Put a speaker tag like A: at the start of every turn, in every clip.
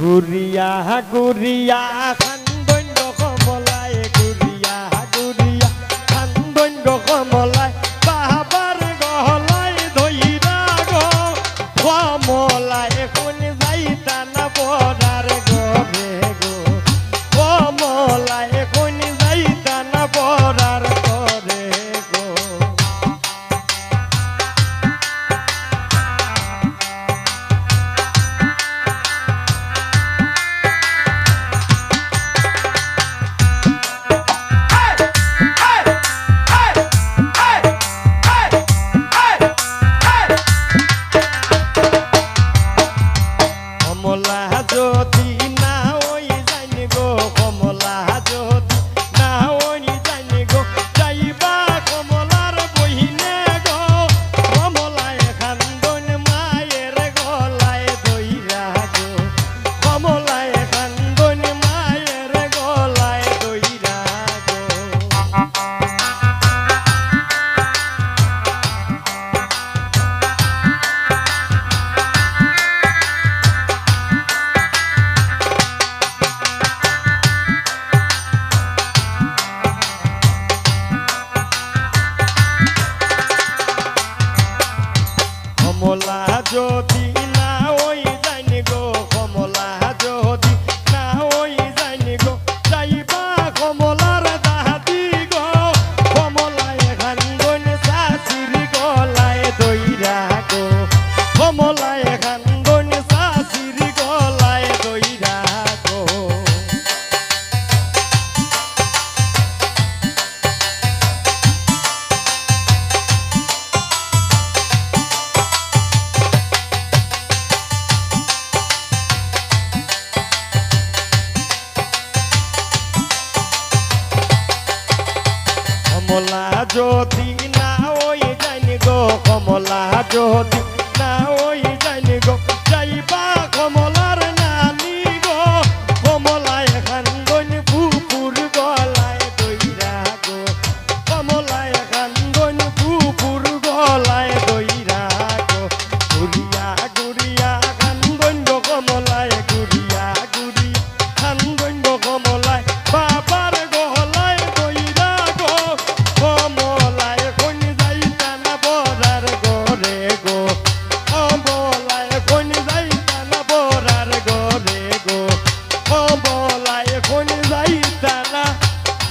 A: গুরিয়া গুরিয়া খান কমলা যদি না ওই জানি গো কমলা যদি না ও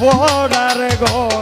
A: পড়ার ঘর